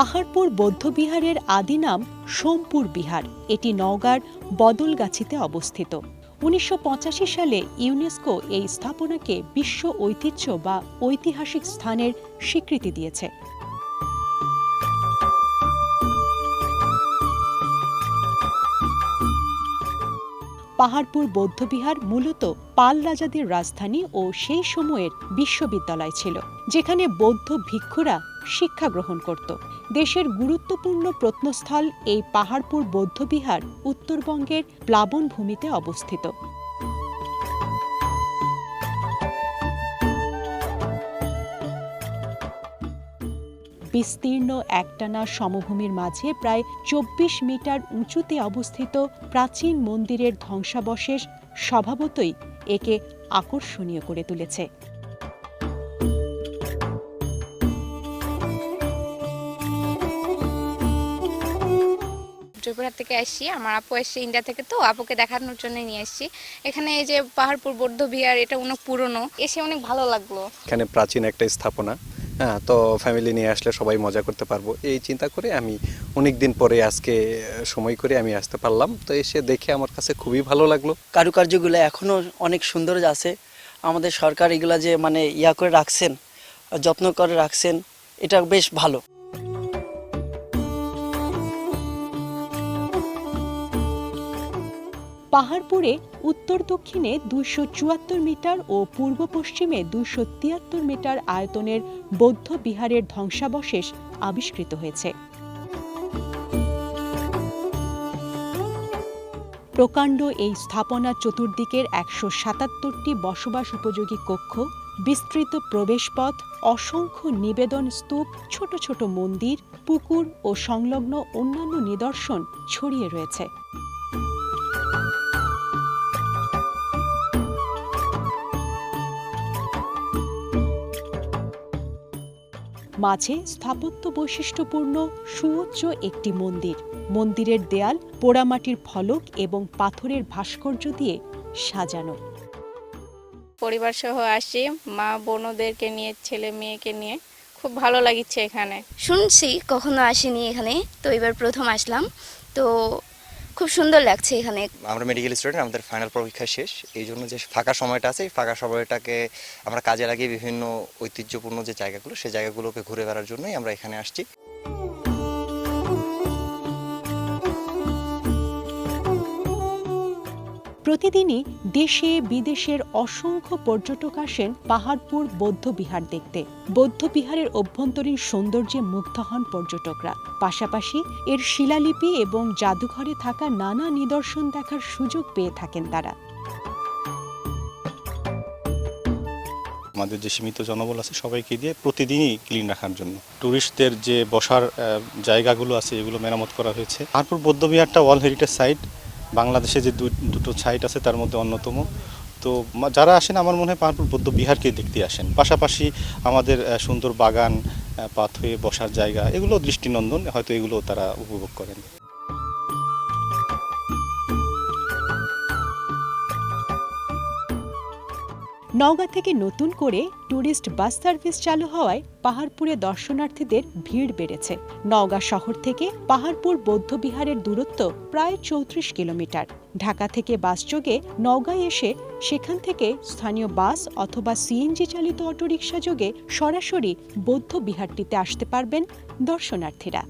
পাহাড়পুর বৌদ্ধবিহারের আদি নাম সোমপুর বিহার। এটি নওগাঁর বদলগাছিতে অবস্থিত। উনিশশো পঁচাশি সালে ইউনেস্কো এই স্থাপনাকে বিশ্ব ঐতিহ্য বা ঐতিহাসিক স্থানের স্বীকৃতি দিয়েছে। পাহাড়পুর বৌদ্ধবিহার মূলত পাল রাজাদের রাজধানী ও সেই সময়ের বিশ্ববিদ্যালয় ছিল, যেখানে বৌদ্ধ ভিক্ষুরা শিক্ষা গ্রহণ করত। দেশের গুরুত্বপূর্ণ প্রত্নস্থল এই পাহাড়পুর বৌদ্ধবিহার উত্তরবঙ্গের প্লাবন ভূমিতে অবস্থিত। বিস্তীর্ণ একটানা সমভূমির মাঝে প্রায় চব্বিশ মিটার উঁচুতে অবস্থিত প্রাচীন মন্দিরের ধ্বংসাবশেষ স্বভাবতই একে আকর্ষণীয় করে তুলেছে। জয়পুরহাট থেকে আসছি আমার আপু এসছে ইন্ডিয়া থেকে তো আপুকে দেখানোর জন্য নিয়ে আসছি। এখানে এই যে পাহাড়পুর বৌদ্ধ বিহার এটা অনেক পুরনো এসে অনেক ভালো লাগল। এখানে প্রাচীন একটা স্থাপনা হ্যাঁ তো ফ্যামিলি নিয়ে আসলে সবাই মজা করতে পারব। এই চিন্তা করে আমি অনেক দিন পরে আজকে সময় করে আমি আসতে পারলাম। তো এসে দেখে আমার কাছে খুবই ভালো লাগল। কারুকার্যগুলো এখনও অনেক সুন্দর আছে। আমাদের সরকার এগুলা যে মানে ইয়া করে রাখছেন যত্ন করে রাখছেন এটা বেশ ভালো। পাহাড়পুরে উত্তর দক্ষিণে দুইশো চুয়াত্তর মিটার ও পূর্ব পশ্চিমে দুশো তিয়াত্তর মিটার আয়তনের বৌদ্ধ বিহারের ধ্বংসাবশেষ আবিষ্কৃত হয়েছে। প্রকাণ্ড এই স্থাপনা চতুর্দিকের একশো সাতাত্তরটি বসবাস উপযোগী কক্ষ, বিস্তৃত প্রবেশপথ, অসংখ্য নিবেদন স্তূপ, ছোট ছোট মন্দির, পুকুর ও সংলগ্ন অন্যান্য নিদর্শন ছড়িয়ে রয়েছে। মাঝে স্থাপত্য বৈশিষ্ট্যপূর্ণ সুউচ্চ একটি মন্দির। মন্দিরের দেয়াল পোড়ামাটির ফলক এবং পাথরের ভাস্কর্য দিয়ে সাজানো। পরিবার সহ আসছি মা বোনদেরকে নিয়ে ছেলে মেয়েকে নিয়ে। খুব ভালো লাগিচ্ছে এখানে। শুনছি কখনো আসিনি এখানে তো এবার প্রথম আসলাম। তো খুব সুন্দর লাগছে এখানে। আমরা মেডিকেল স্টুডেন্ট আমাদের ফাইনাল পরীক্ষা শেষ। এই জন্য যে ফাঁকা সময়টা আছে ফাঁকা সময়টাকে আমরা কাজে লাগিয়ে বিভিন্ন ঐতিহ্যপূর্ণ যে জায়গাগুলো, সেই জায়গাগুলোকে ঘুরে বেড়ার জন্যই আমরা এখানে আসছি। প্রতিদিনই দেশে বিদেশের অসংখ্য পর্যটক আসেন পাহাড়পুর বৌদ্ধবিহার দেখতে। বৌদ্ধবিহারের অভ্যন্তরীণ সৌন্দর্যে মুগ্ধ হন পর্যটকরা। পাশাপাশি এর শিলালিপি এবং জাদুঘরে থাকা নানা নিদর্শন দেখার সুযোগ পেয়ে থাকেন তারা। আমাদের যে সীমিত জনবল আছে সবাইকে দিয়ে প্রতিদিনই ক্লিন রাখার জন্য। ট্যুরিস্টদের যে বসার জায়গাগুলো আছে, এগুলো মেরামত করা হয়েছে। তারপর বৌদ্ধবিহারটা ওয়ার্ল্ড হেরিটেজ সাইট। বাংলাদেশে যে দুটো সাইট আছে, তার মধ্যে অন্যতম। তো যারা আসেন, আমার মনে হয় পাহাড়পুর বৌদ্ধ বিহারকে দেখতে আসেন। পাশাপাশি আমাদের সুন্দর বাগান পাথয়ে বসার জায়গা, এগুলো দৃষ্টিনন্দন, হয়তো এগুলো তারা উপভোগ করেন। নওগাঁ থেকে নতুন করে ট্যুরিস্ট বাস সার্ভিস চালু হওয়ায় পাহাড়পুরে দর্শনার্থীদের ভিড় বেড়েছে। নওগাঁ শহর থেকে পাহাড়পুর বৌদ্ধবিহারের দূরত্ব প্রায় চৌত্রিশ কিলোমিটার। ঢাকা থেকে বাসযোগে নওগাঁয় এসে সেখান থেকে স্থানীয় বাস অথবা সিএনজি চালিত অটোরিকশা যোগে সরাসরি বৌদ্ধ বিহারটিতে আসতে পারবেন দর্শনার্থীরা।